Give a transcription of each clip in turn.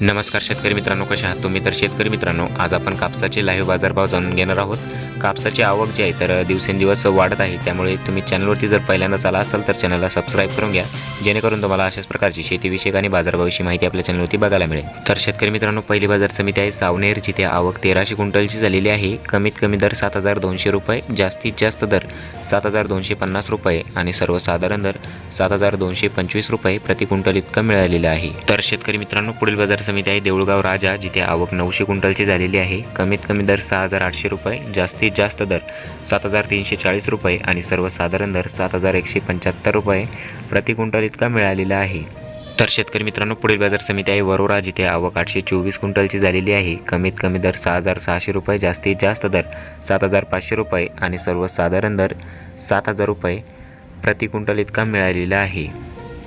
नमस्कार शेतकरी मित्रांनो कशा आहात तुम्ही? तर शेतकरी मित्रांनो आज आपण कापसाचे लाईव्ह बाजारभाव जाणून घेणार आहोत. कापसाची आवक जी आहे तर दिवसेंदिवस वाढत आहे. त्यामुळे तुम्ही चॅनलवरती जर पहिल्यांदाच आला असाल तर चॅनलला सबस्क्राईब करून घ्या. जेणेकरून तुम्हाला अशाच प्रकारची शेतीविषयक आणि बाजारभावाविषयी माहिती आपल्या चॅनलवरती बघायला मिळेल. तर शेतकरी मित्रांनो पहिली बाजार समिती आहे सावनेर जिथे आवक तेराशे क्विंटलची झालेली आहे. कमीत कमी दर सात हजार दोनशे रुपये जास्तीत जास्त दर सात हजार दोनशे पन्नास रुपये आणि सर्वसाधारण दर सात हजार दोनशे पंचवीस रुपये प्रति क्विंटल इतकं मिळालेलं आहे. तर शेतकरी मित्रांनो पुढील बाजार समिती आहे देऊळगाव राजा जिथे आवक नऊशे क्विंटलची झालेली आहे. कमीत कमी दर सहा हजार आठशे रुपये जास्तीत जास्त दर सात हजार तीनशे चाळीस रुपये आणि सर्वसाधारण दर सात हजार एकशे पंच्याहत्तर रुपये प्रति क्विंटल इतका मिळालेला आहे. तर शेतकरी मित्रांनो पुढील बाजार समिती आहे वरोरा जिथे आवक आठशे चोवीस क्विंटलची झालेली आहे. कमीत कमी दर सहा हजार सहाशे रुपये जास्तीत जास्त दर सात हजार पाचशे रुपये आणि सर्वसाधारण दर सात हजार रुपये प्रति क्विंटल इतका मिळालेला आहे.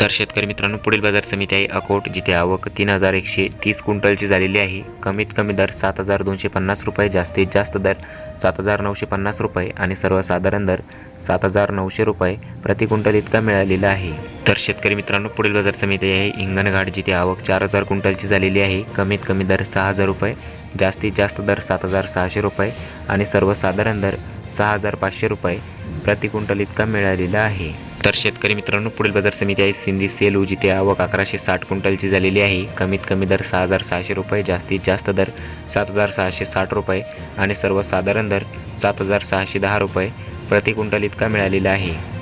तर शेतकरी मित्रांनो पुढील बाजार समिती आहे अकोट जिथे आवक तीन हजार एकशे तीस क्विंटलची झालेली आहे. कमीत कमी दर सात हजार दोनशे पन्नास रुपये जास्तीत जास्त दर सात हजार नऊशे पन्नास रुपये आणि सर्वसाधारण दर सात हजार नऊशे रुपये प्रति क्विंटल इतका मिळालेला आहे. तर शेतकरी मित्रांनो पुढील बाजार समिती आहे हिंगणघाट जिथे आवक चार हजार क्विंटलची झालेली आहे. कमीत कमी दर सहा हजार रुपये जास्तीत जास्त दर सात हजार सहाशे रुपये आणि सर्वसाधारण दर सहा हजार पाचशे रुपये प्रति क्विंटल इतका मिळालेला आहे. तर शेतकरी मित्रांनो पुढील बाजार समिती आहे. सिंधी सेलू जिथे आवक अकराशे साठ क्विंटलची झालेली आहे. कमीत कमी दर सहा हजार सहाशे रुपये जास्तीत जास्त दर सात हजार सहाशे साठ रुपये आणि सर्वसाधारण दर सात हजार सहाशे दहा रुपये प्रति क्विंटल इतका मिळालेला आहे.